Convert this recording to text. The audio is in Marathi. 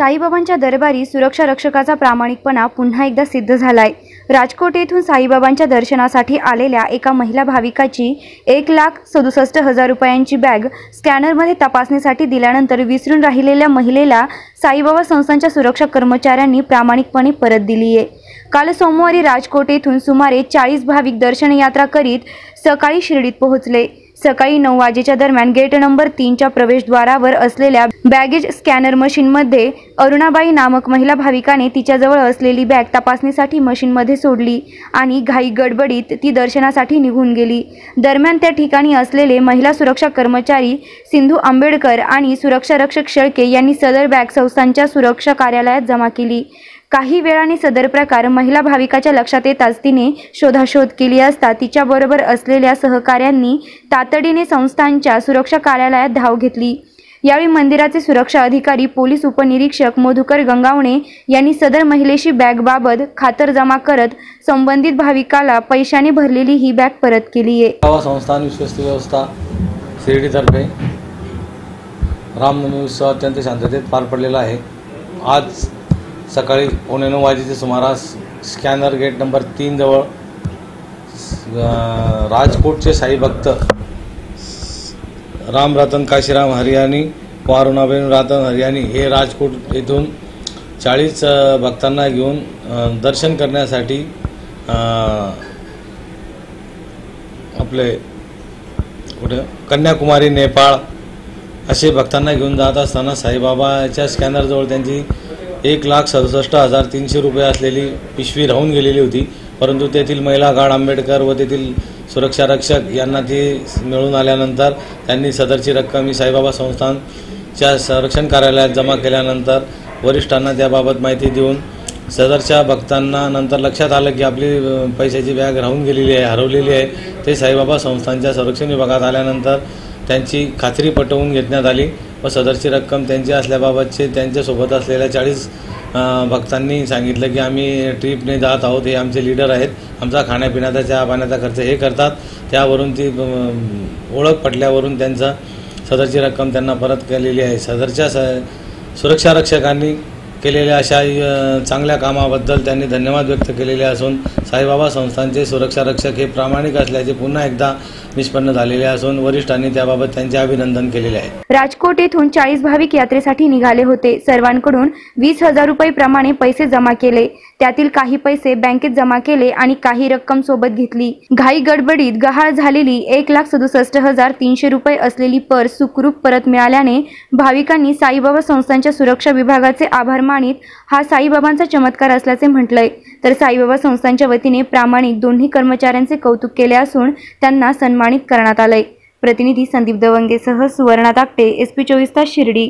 साईबाबांच्या दरबारी सुरक्षा रक्षकाचा प्रामाणिकपणा पुन्हा एकदा सिद्ध झालाय. राजकोट येथून साईबाबांच्या दर्शनासाठी आलेल्या एका महिला भाविकाची एक लाख सदुसष्ट हजार रुपयांची बॅग स्कॅनरमध्ये तपासणीसाठी दिल्यानंतर विसरून राहिलेल्या महिलेला साईबाबा संस्थांच्या सुरक्षा कर्मचाऱ्यांनी प्रामाणिकपणे परत दिली आहे काल सोमवारी राजकोट येथून सुमारे चाळीस भाविक दर्शनयात्रा करीत सकाळी शिर्डीत पोहोचले. सकाळी नऊ वाजेच्या दरम्यान गेट नंबर तीनच्या प्रवेशद्वारावर असलेल्या बॅगेज स्कॅनर मशीनमध्ये अरुणाबाई नामक महिला भाविकाने तिच्याजवळ असलेली बॅग तपासणीसाठी मशीनमध्ये सोडली आणि घाई गडबडीत ती दर्शनासाठी निघून गेली. दरम्यान त्या ठिकाणी असलेले महिला सुरक्षा कर्मचारी सिंधू आंबेडकर आणि सुरक्षा रक्षक शेळके यांनी सदर बॅग संस्थांच्या सुरक्षा कार्यालयात जमा केली. काही वेळाने सदर प्रकार महिला भाविकाच्या लक्षात येताच तिने शोधाशोध केली असता तिच्याबरोबर असलेल्या सहकाऱ्यांनी तातडीने संस्थांच्या सुरक्षा कार्यालयात धाव घेतली. यावेळी मंदिराचे सुरक्षा अधिकारी पोलीस उपनिरीक्षक मधुकर गंगावणे यांनी सदर महिलेशी बॅगबाबत खातरजमा करत संबंधित भाविकाला पैशाने भरलेली ही बॅग परत केली आहे. संस्थान विश्वस्त व्यवस्था शिर्डीतर्फे. रामनवमी उत्सव अत्यंत शांततेत पार पडलेला आहे. आज सकाळी पावणे नऊ वाजेच्या सुमारास स्कॅनर गेट नंबर तीनजवळ राजकोटचे साई भक्त राम रतन काशीराम हरियाणी व अरुणाबेन रतन हरियाणी हे राजकोट येथून चाळीस भक्तांना घेऊन दर्शन करण्यासाठी आपले कुठे? कन्याकुमारी नेपाळ असे भक्तांना घेऊन जात असताना साईबाबाच्या स्कॅनरजवळ त्यांची एक लाख सदुसष्ट हजार तीनशे रुपये असलेली पिशवी राहून गेलेली होती. परंतु तेथील महिला गाड आंबेडकर व तेथील सुरक्षा रक्षक यांना ती मिळून आल्यानंतर त्यांनी सदरची रक्कम ही साईबाबा संस्थानच्या संरक्षण कार्यालयात जमा केल्यानंतर वरिष्ठांना त्याबाबत माहिती देऊन सदरच्या भक्तांना नंतर लक्षात आलं की आपली पैशाची बॅग राहून गेलेली आहे हरवलेली आहे. ते साईबाबा संस्थांच्या संरक्षण विभागात आल्यानंतर त्यांची खात्री पटवून घेण्यात आली. व सदरची रक्कम त्यांची असल्याबाबतचे त्यांच्यासोबत असलेल्या चाळीस भक्तांनी सांगितलं की आम्ही ट्रीपने जात आहोत. हे आमचे लीडर आहेत. आमचा खाण्यापिण्याचा चहा पाण्याचा खर्च हे करतात. त्यावरून ती ओळख पटल्यावरून त्यांचा सदरची रक्कम त्यांना परत केलेली आहे. सदरच्या स सुरक्षा रक्षकांनी केलेल्या अशा चांगल्या कामाबद्दल त्यांनी धन्यवाद व्यक्त केलेले असून साईबाबा संस्थांचे सुरक्षा रक्षक हे प्रामाणिक असल्याचे पुन्हा एकदा निष्पन्न झालेले असून वरिष्ठांनी त्याबाबत त्यांचे अभिनंदन केलेले आहे. राजकोट येथून चाळीस भाविक यात्रेसाठी निघाले होते. सर्वांकडून वीस हजार रुपये प्रमाणे पैसे जमा केले. त्यातील काही पैसे बँकेत जमा केले आणि काही रक्कम सोबत घेतली. घाई गडबडीत गहाळ झालेली एक लाख सदुसष्ट हजार तीनशे रुपये असलेली पर्स सुखरूप परत मिळाल्याने भाविकांनी साईबाबा संस्थांच्या सुरक्षा विभागाचे आभार मानित हा साईबाबांचा चमत्कार असल्याचे म्हटलंय. तर साईबाबा संस्थांच्या वतीने प्रामाणिक दोन्ही कर्मचाऱ्यांचे कौतुक केले असून त्यांना सन्मानित करण्यात आलंय. प्रतिनिधी संदीप दवंगेसह सुवर्णा ताकटे एस पी चोवीस तास शिर्डी.